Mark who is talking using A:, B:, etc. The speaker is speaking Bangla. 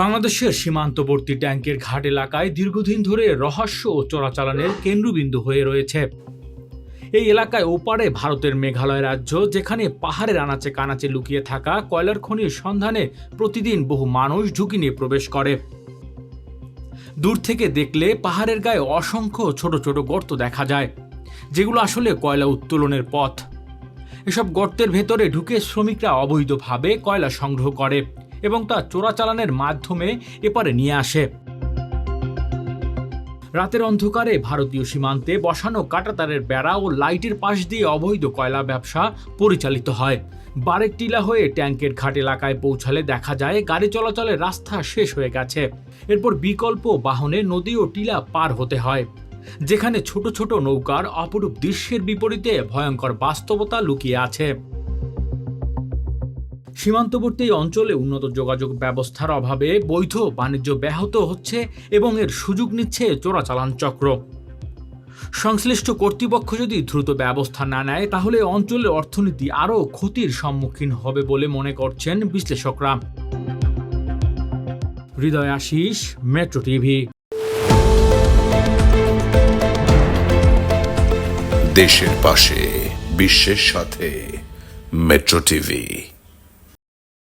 A: বাংলাদেশের সীমান্তবর্তী ট্যাঙ্কের ঘাট এলাকায় দীর্ঘদিন ধরে রহস্য ও চোরাচালানের কেন্দ্রবিন্দু হয়ে রয়েছে। এই এলাকায় ওপারে ভারতের মেঘালয় রাজ্য, যেখানে পাহাড়ের আনাচে কানাচে লুকিয়ে থাকা কয়লার খনির সন্ধানে প্রতিদিন বহু মানুষ ঝুঁকি নিয়ে প্রবেশ করে। দূর থেকে দেখলে পাহাড়ের গায়ে অসংখ্য ছোট ছোট গর্ত দেখা যায়, যেগুলো আসলে কয়লা উত্তোলনের পথ। এসব গর্তের ভেতরে ঢুকে শ্রমিকরা অবৈধভাবে কয়লা সংগ্রহ করে। এবং তা চোরাচালানের মাধ্যমে এপারে নিয়ে আসে। রাতের অন্ধকারে ভারতীয় সীমান্তে বসানো কাঁটাতারের বেড়া ও লাইটের পাশ দিয়ে অবৈধ কয়লা ব্যবসা পরিচালিত হয়। বারেক টিলা হয়ে ট্যাঙ্কের ঘাট এলাকায় পৌঁছালে দেখা যায় গাড়ি চলাচলের রাস্তা শেষ হয়ে গেছে। এরপর বিকল্প বাহনে নদী ও টিলা পার হতে হয়, যেখানে ছোট ছোট নৌকার অপরূপ দৃশ্যের বিপরীতে ভয়ঙ্কর বাস্তবতা লুকিয়ে আছে। সীমান্তবর্তী অঞ্চলে উন্নত যোগাযোগ ব্যবস্থার অভাবে বৈধ বাণিজ্য ব্যাহত হচ্ছে এবং এর সুযোগ নিচ্ছে চোরাচালান চক্র। সংশ্লিষ্ট কর্তৃপক্ষ যদি দ্রুত ব্যবস্থা না নেয়, তাহলে অঞ্চলের অর্থনীতি আরও ক্ষতির সম্মুখীন হবে বলে মনে করছেন বিশ্লেষকরা। Hridoy Ashish, Metro TV.
B: দেশের পাশে, বিশ্বের সাথে, মেট্রো টিভি।